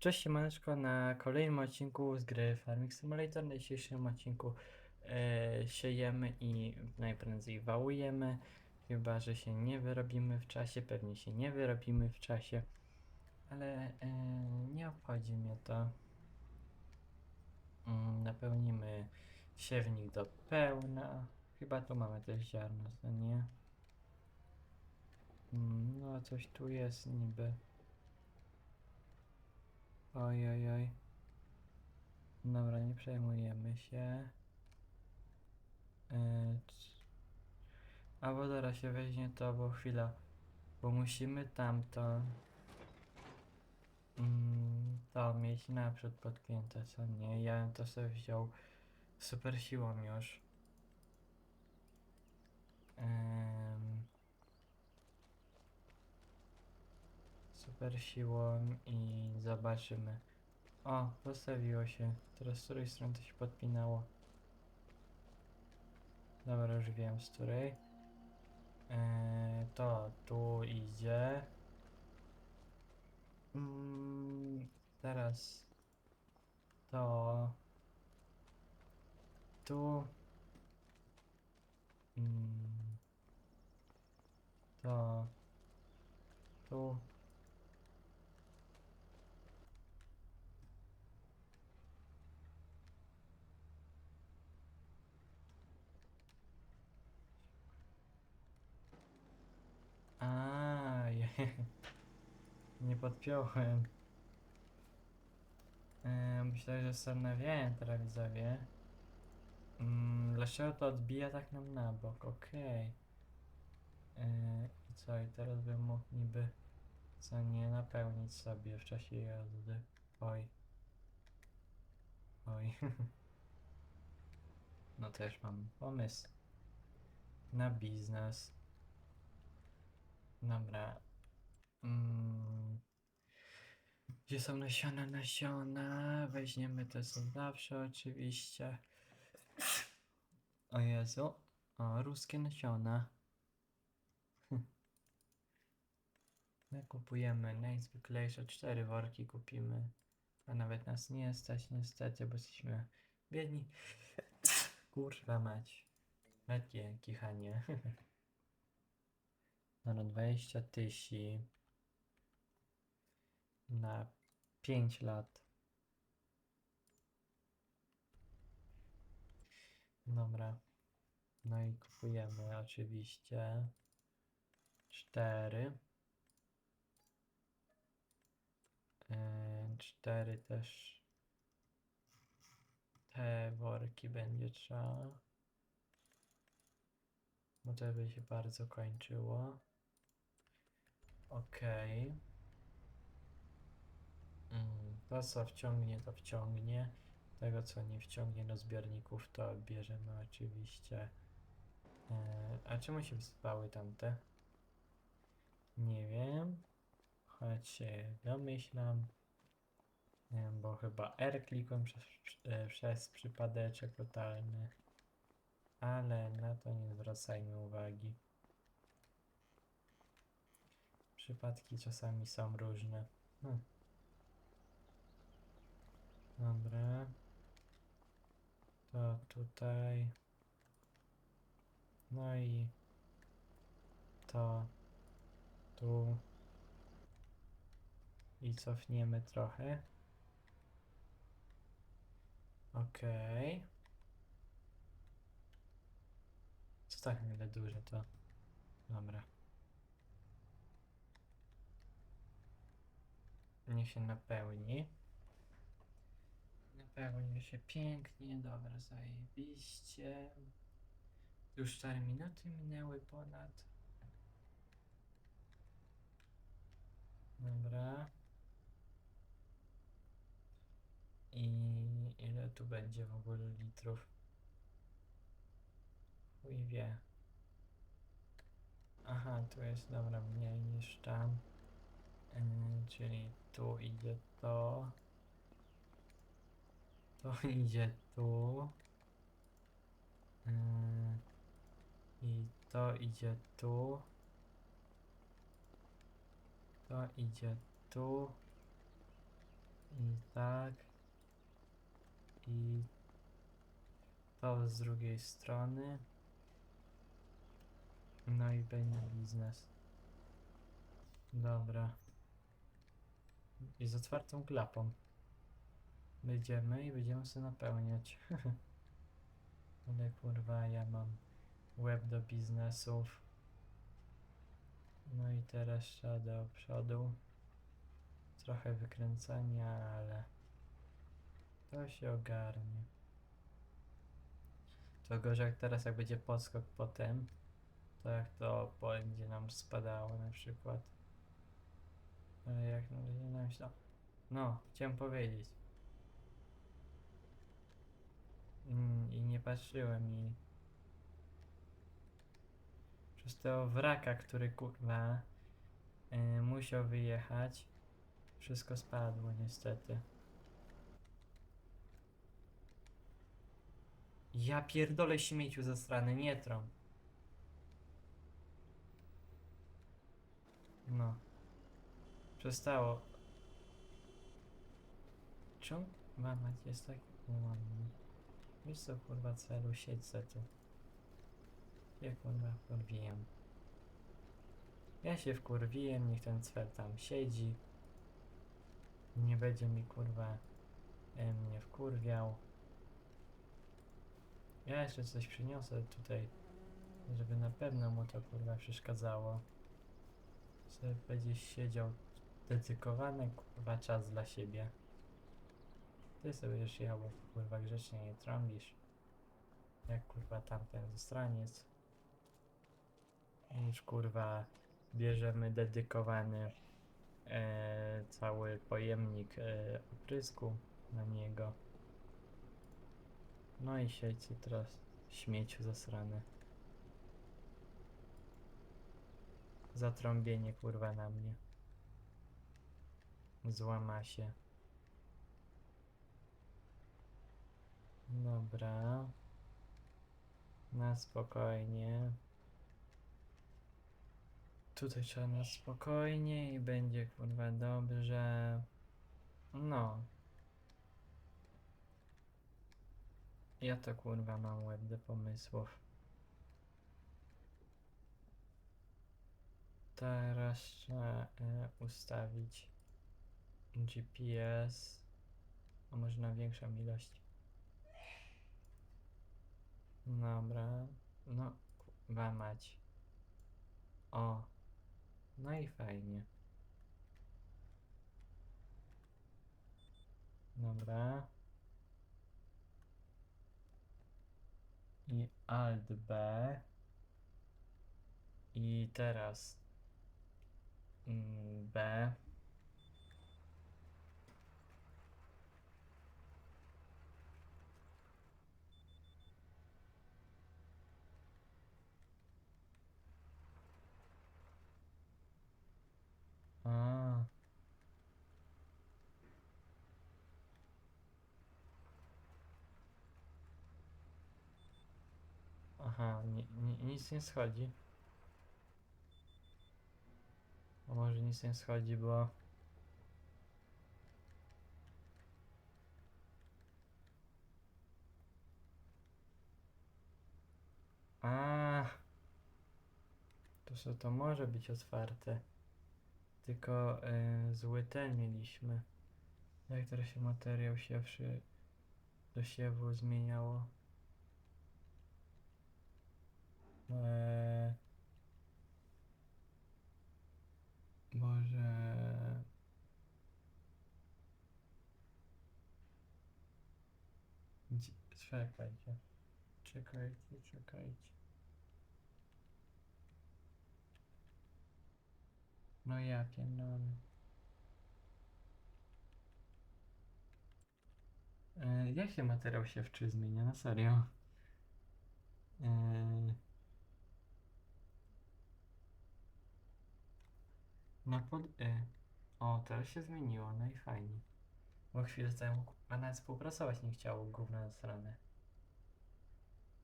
Cześć siemaneczko na kolejnym odcinku z gry Farming Simulator. Na dzisiejszym odcinku e, siejemy i najprędzej wałujemy. Chyba, że się nie wyrobimy w czasie, pewnie się nie wyrobimy w czasie, ale e, nie obchodzi mnie to. Mm, napełnimy siewnik do pełna. Chyba tu mamy też ziarno, co nie? Mm, no coś tu jest niby. Oj, oj, oj. Dobra, nie przejmujemy się. Yy, c- a wodora się weźmie to, bo chwila. Bo musimy tamto. Mm, to mieć naprzód podpięte, co nie? Ja bym to sobie wziął super siłą już. Em, super siłą i zobaczymy. O, postawiło się. Teraz z której strony to się podpinało. Dobra, już wiem z której. Eee, to tu idzie. Mm, teraz to tu. Mm, to tu. A, je, nie podpiąłem. Myślę, że zastanawiałem teraz widzowie. Mm, dlaczego to odbija tak nam na bok? Okej. E, I co? I teraz bym mógł niby co nie napełnić sobie w czasie jazdy. Oj. Oj. No też mam pomysł na biznes. Dobra. Mm. Gdzie są nasiona? Nasiona. Weźmiemy te są zawsze oczywiście. O Jezu. O, ruskie nasiona. My kupujemy najzwyklejsze cztery worki kupimy. A nawet nas nie stać niestety, bo jesteśmy biedni. Kurwa mać. Takie kichanie. Dobra, 20 tysięcy na 5 lat. Dobra. No i kupujemy oczywiście 4. 4 też te worki będzie trzeba. Bo to by się bardzo kończyło. Okej. Mm, co wciągnie, to wciągnie. Tego co nie wciągnie do zbiorników, to bierzemy oczywiście. E, a czemu się wsypały tamte? Nie wiem. Choć się domyślam. Wiem, bo chyba R klikłem przez, e, przez przypadeczek totalny. Ale na to nie zwracajmy uwagi. Przypadki czasami są różne. Hmm. Dobra. To tutaj. No i to tu. I cofniemy trochę. Okej. Co tak nagle duże to? Dobra. Niech się napełni. Napełnił się pięknie, dobra, zajebiście. Już 4 minuty minęły ponad. Dobra. I ile tu będzie w ogóle litrów? Chuj wie. Aha, tu jest dobra mniej niż tam. Yy, czyli tu idzie to. To idzie tu. Yy, I to idzie tu. To idzie tu. I tak. I to z drugiej strony. No i będzie biznes. Dobra. I z otwartą klapą. Będziemy i będziemy sobie napełniać. Ale kurwa, ja mam web do biznesów. No i teraz trzeba do przodu. Trochę wykręcania, ale to się ogarnie. To gorzej jak teraz, jak będzie podskok potem, to jak to będzie nam spadało na przykład. Ale jak na razie nam się... No, chciałem powiedzieć. I nie patrzyłem i... Przez tego wraka, który kurwa yy, musiał wyjechać, wszystko spadło niestety. Ja pierdolę śmieciu ze strony, nie trąb. No. Przestało. Czemu mama jest tak ułomny? Wiesz co kurwa celu, siedź se tu. Ja kurwa wkurwiłem. Ja się wkurwiłem, niech ten cwer tam siedzi. Nie będzie mi kurwa e, mnie wkurwiał. Ja jeszcze coś przyniosę tutaj, żeby na pewno mu to kurwa przeszkadzało. Sobie będzie siedział dedykowany kurwa czas dla siebie. Ty sobie już jechał, kurwa grzecznie nie trąbisz. Jak kurwa tamten straniec. Już kurwa bierzemy dedykowany e, cały pojemnik e, oprysku na niego. No i siedźcie teraz śmieciu zasrane. Zatrąbienie kurwa na mnie. Złama się. Dobra. Na spokojnie. Tutaj trzeba na spokojnie i będzie kurwa dobrze. No. Ja to kurwa mam łeb do pomysłów. Teraz trzeba e, ustawić GPS. A może na większą ilość. Dobra. No, kurwa mać. O. No i fajnie. Dobra. I Alt B. I teraz mm, B. A. Aha, ni, ni, nic nie schodzi. A może nic nie schodzi, bo... A, to co to może być otwarte. Tylko y, zły ten mieliśmy. Jak teraz się materiał siewszy do siewu zmieniało? Eee, może... Gdzie- Czekajcie. Czekajcie, czekajcie. No ja pierdolę. E, jak się materiał siewczy zmienia? Na serio? E, na pod... E. O, teraz się zmieniło, no i fajnie. Bo chwilę temu a nawet współpracować nie chciało gówno na stronę.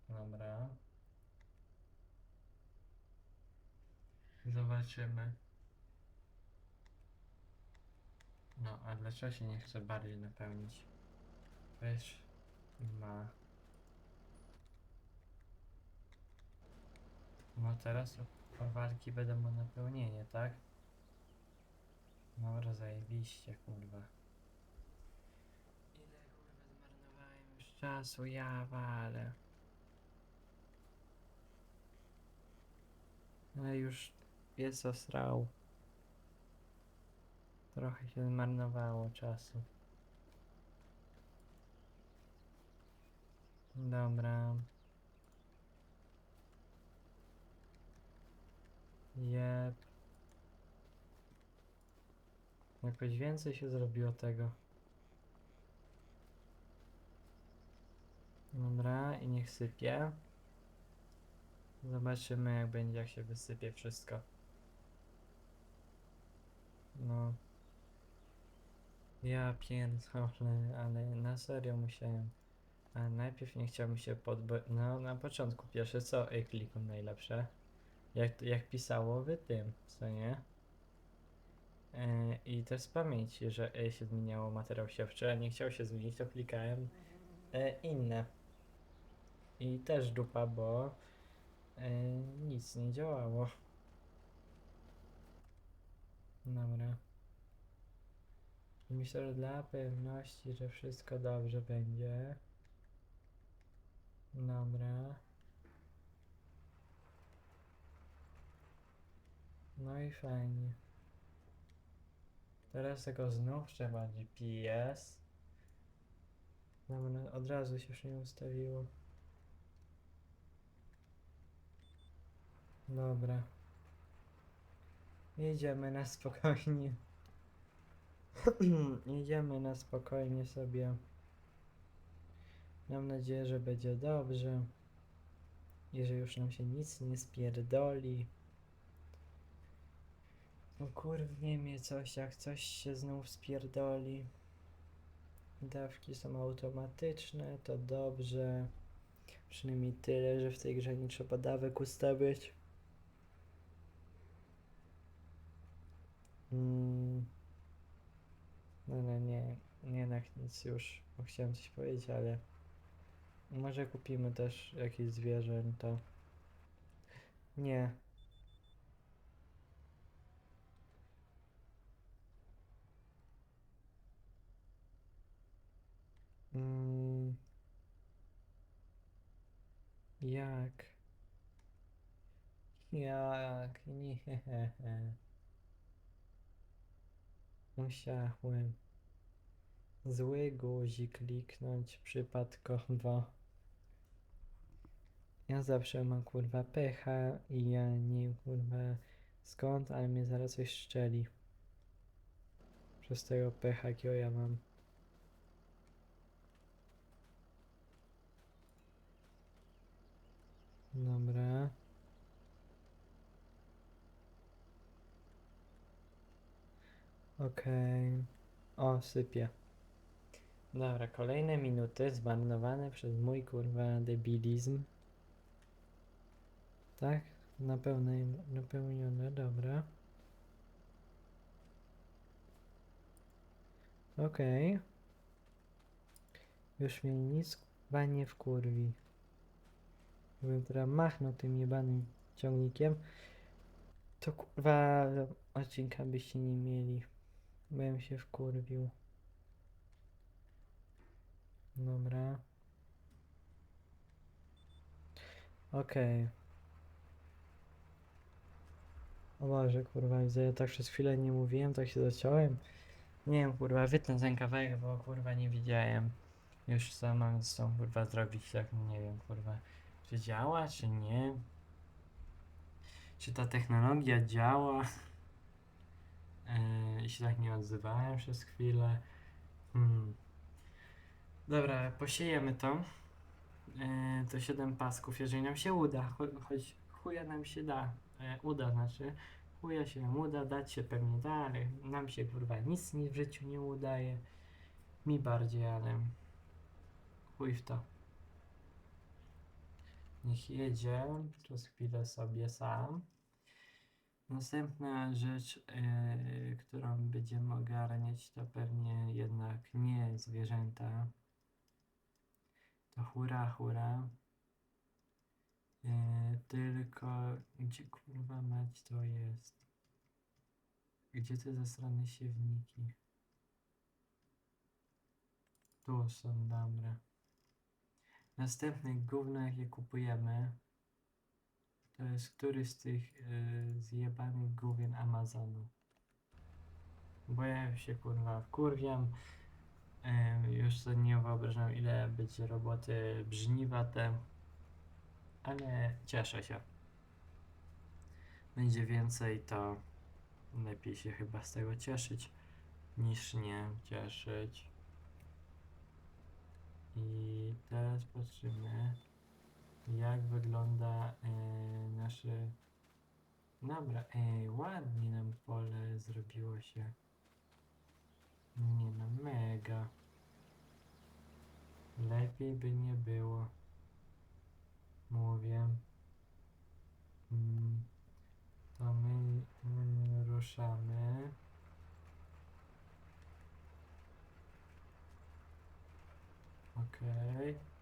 Dobra. Zobaczymy. No, a dlaczego się nie chce bardziej napełnić? Wiesz, ma. No teraz o- o walki będą o napełnienie, tak? No, zajebiście, kurwa. Ile kurwa zmarnowałem już czasu, ja wale. No już jest osrał. Trochę się zmarnowało czasu. Dobra. Jep. Jakoś więcej się zrobiło tego. Dobra, i niech sypie. Zobaczymy jak będzie, jak się wysypie wszystko. No. Ja pierdolę, ale na serio musiałem. A najpierw nie chciał mi się podbo... No, na początku pierwsze co y, klikum najlepsze. Jak, jak pisało w tym, co nie? E, I też z pamięci, że y, się zmieniało materiał siewczy, a nie chciał się zmienić, to klikałem e, inne. I też dupa, bo e, nic nie działało. Dobra. Myślę, że dla pewności, że wszystko dobrze będzie. Dobra. No i fajnie. Teraz tego znów trzeba GPS. Dobra, od razu się już nie ustawiło. Dobra. Jedziemy na spokojnie. Jedziemy na spokojnie sobie. Mam nadzieję, że będzie dobrze. I że już nam się nic nie spierdoli. No kurwie mnie coś, jak coś się znów spierdoli. Dawki są automatyczne, to dobrze. Przynajmniej tyle, że w tej grze nie trzeba dawek ustawiać. Mm. No, no nie, nie na nic już, bo chciałem coś powiedzieć, ale może kupimy też jakieś zwierzęta. Nie. Mm. Jak? Jak? Nie. Musiałem zły guzik kliknąć przypadkowo. Ja zawsze mam kurwa pecha i ja nie kurwa skąd, ale mnie zaraz coś szczeli. Przez tego pecha, jakiego ja mam. Dobra. Okej. O, sypie. Dobra, kolejne minuty zmarnowane przez mój kurwa debilizm. Tak? Napełnione, dobra. Okej. Już mnie nic kurwa nie wkurwi. Gdybym teraz machnął tym jebanym ciągnikiem, to kurwa odcinka byście nie mieli. Bym się wkurwił. Dobra. Okej. O Boże, kurwa, widzę, ja tak przez chwilę nie mówiłem, tak się zaciąłem. Nie wiem, kurwa, wytnę ten kawałek, bo kurwa nie widziałem. Już co mam z tą kurwa zrobić, tak nie wiem, kurwa. Czy działa, czy nie? Czy ta technologia działa? Yy, I się tak nie odzywałem przez chwilę. Hmm. Dobra, posiejemy to. Yy, to 7 pasków, jeżeli nam się uda, cho- choć chuja nam się da, e, uda znaczy, chuja się nam uda, dać się pewnie da, ale nam się kurwa nic w życiu nie udaje, mi bardziej, ale chuj w to. Niech jedzie, przez chwilę sobie sam. Następna rzecz, yy, którą będziemy ogarniać, to pewnie jednak nie zwierzęta. To hura, hura. Yy, tylko gdzie kurwa mać to jest? Gdzie te zasrane siewniki? Tu są, dobra. Następny gówno jakie kupujemy to jest któryś z tych yy, zjebanych główien Amazonu. Bo ja się kurwa wkurwiam. Yy, już sobie nie wyobrażam ile będzie roboty brzniwate. Ale cieszę się. Będzie więcej to lepiej się chyba z tego cieszyć niż nie cieszyć. I teraz patrzymy, jak wygląda e, nasze. Dobra, ej, ładnie nam pole zrobiło się. Nie no, mega. Lepiej by nie było. Mówię. Mm, To my, my ruszamy. Okej.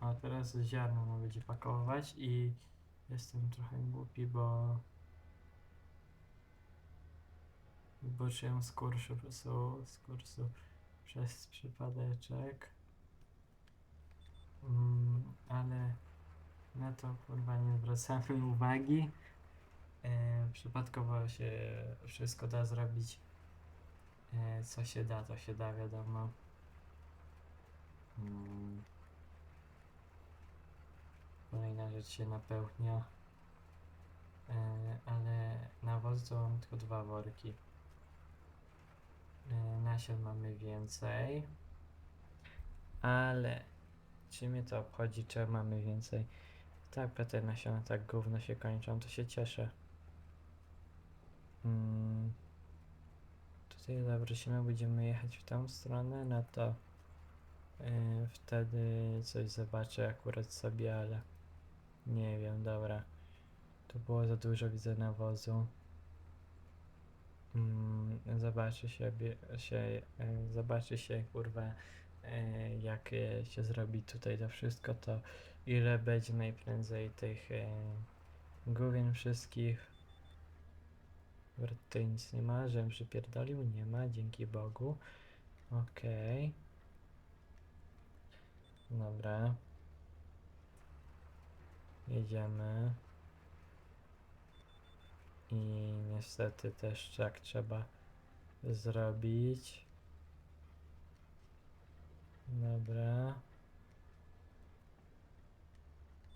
A teraz ziarno ma będzie pakować i jestem trochę głupi, bo wyboczyłem z kursu, z kursu przez przypadeczek. Mm, ale na to kurwa nie zwracamy uwagi. E, przypadkowo się wszystko da zrobić. E, co się da, to się da, wiadomo. Mm. Kolejna rzecz się napełnia. E, ale nawozu mam tylko dwa worki. E, nasion mamy więcej. Ale czy mnie to obchodzi, czy mamy więcej? Tak, te nasiona tak gówno się kończą, to się cieszę. Mm. Tutaj zawrócimy, będziemy jechać w tą stronę, no to yy, wtedy coś zobaczę akurat sobie, ale nie wiem, dobra. To było za dużo, widzę nawozu. Mm, zobaczy się, się e, zobaczy się, kurwa, e, jak e, się zrobi tutaj to wszystko, to ile będzie najprędzej tych główien wszystkich. Tutaj nic nie ma, żebym przypierdolił, nie ma, dzięki Bogu. Okej. Dobra. Jedziemy. I niestety też tak trzeba zrobić. Dobra.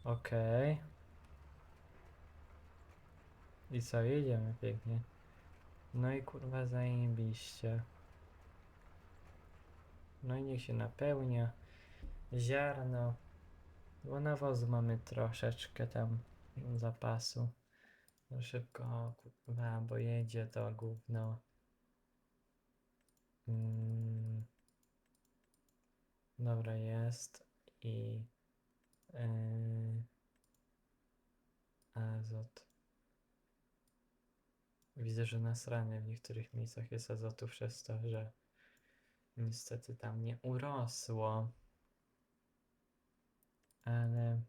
Okej. I co, jedziemy pięknie. No i kurwa zajebiście. No i niech się napełnia. Ziarno. Bo nawozu mamy troszeczkę tam zapasu. No szybko, kurwa, bo jedzie to gówno. Mm. Dobra, jest. I yy, azot. Widzę, że nasrany w niektórych miejscach jest azotu przez to, że niestety tam nie urosło. Ale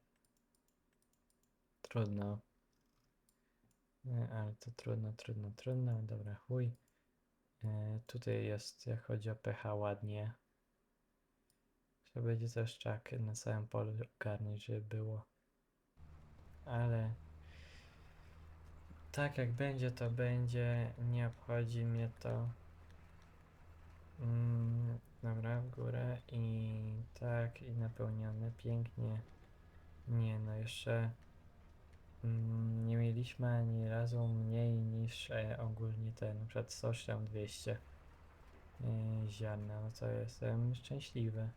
trudno. Nie, ale to trudno, trudno, trudno. Dobra, chuj. E, tutaj jest, jak chodzi o pH, ładnie. Trzeba będzie też czak na całym polu ogarnić, żeby było. Ale tak jak będzie, to będzie. Nie obchodzi mnie to. Mm, dobra, w górę i tak, i napełnione pięknie. Nie, no jeszcze mm, nie mieliśmy ani razu mniej niż e, ogólnie ten, na przykład 100 czy tam 200 e, ziarna, no to jestem szczęśliwy.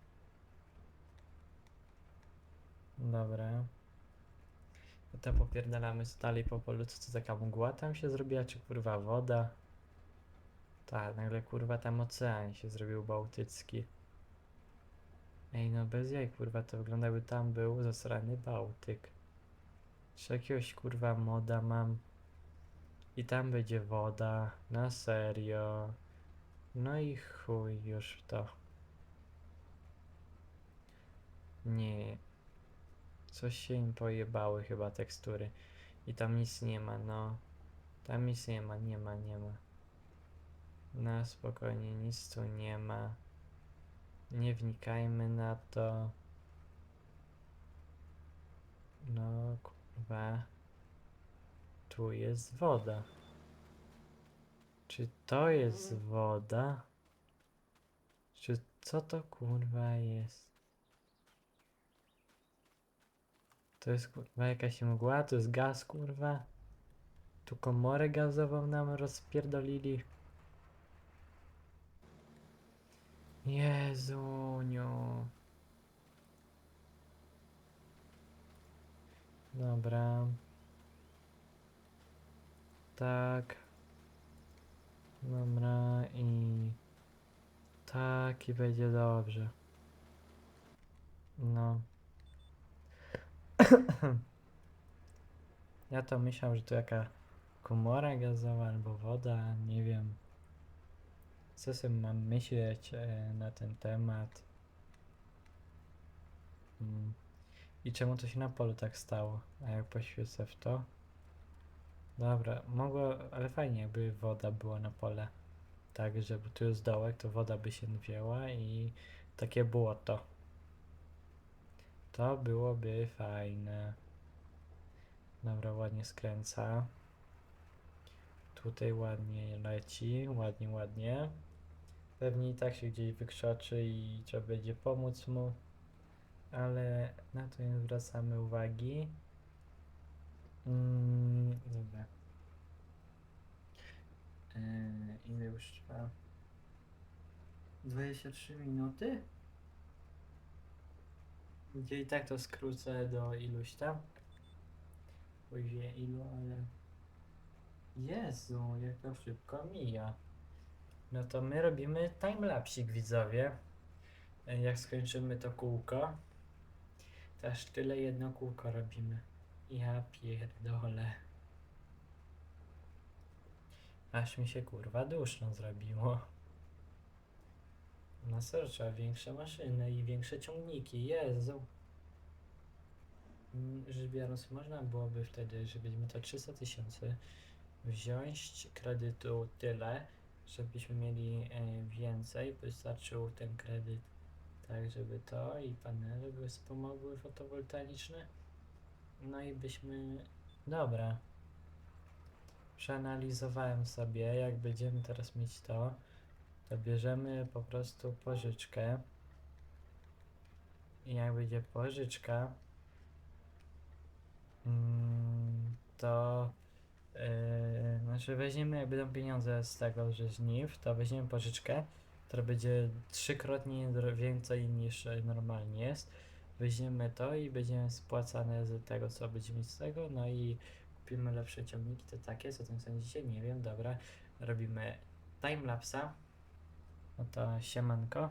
Dobra. To popierdalamy co dalej po polu, co to taka mgła tam się zrobiła, czy kurwa woda? Tak, nagle kurwa tam ocean się zrobił bałtycki. Ej, no bez jaj, kurwa, to wygląda jakby tam był zasrany Bałtyk. Czy jakiegoś kurwa moda mam? I tam będzie woda, na serio. No i chuj już w to. Nie. Coś się im pojebały chyba tekstury. I tam nic nie ma, no. Tam nic nie ma, nie ma, nie ma. No spokojnie, nic tu nie ma. Nie wnikajmy na to. No kurwa. Tu jest woda. Czy to jest woda? Czy co to kurwa jest? To jest kurwa jakaś mgła, to jest gaz kurwa. Tu komorę gazową nam rozpierdolili. Jezuniu. Dobra. Tak. Dobra i tak i będzie dobrze. No. Ja to myślał, że to jaka komora gazowa albo woda, nie wiem. Co sobie mam myśleć e, na ten temat? Mm. I czemu to się na polu tak stało? A jak poświecę w to? Dobra, mogło, ale fajnie jakby woda była na pole. Tak, że bo tu jest dołek, to woda by się wzięła i takie było to. To byłoby fajne. Dobra, ładnie skręca. Tutaj ładnie leci, ładnie, ładnie. Pewnie i tak się gdzieś wykrzoczy i trzeba będzie pomóc mu. Ale na to nie zwracamy uwagi. Mm, dobra. Eee, ile już trwa? 23 minuty? Gdzie i tak to skrócę do iluś tam. Wie ilu, ale... Jezu, jak to szybko mija. No to my robimy timelapsik widzowie. Jak skończymy to kółko, to aż tyle jedno kółko robimy. Ja pierdolę. Aż mi się kurwa duszno zrobiło. Na serio trzeba większe maszyny i większe ciągniki, Jezu. Mm, Rzecz biorąc, można byłoby wtedy, żebyśmy to 300 tysięcy wziąć kredytu tyle, żebyśmy mieli e, więcej, wystarczył ten kredyt tak, żeby to i panele były wspomogły fotowoltaiczne. No i byśmy... Dobra. Przeanalizowałem sobie, jak będziemy teraz mieć to, to bierzemy po prostu pożyczkę. I jak będzie pożyczka, mm, to yy, znaczy weźmiemy jak będą pieniądze z tego, że żniw, to weźmiemy pożyczkę, która będzie trzykrotnie więcej niż e, normalnie jest. Weźmiemy to i będziemy spłacane z tego, co będziemy mieć z tego, no i kupimy lepsze ciągniki, te takie, co tym sądzicie, nie wiem, dobra. Robimy timelapsa. No to siemanko.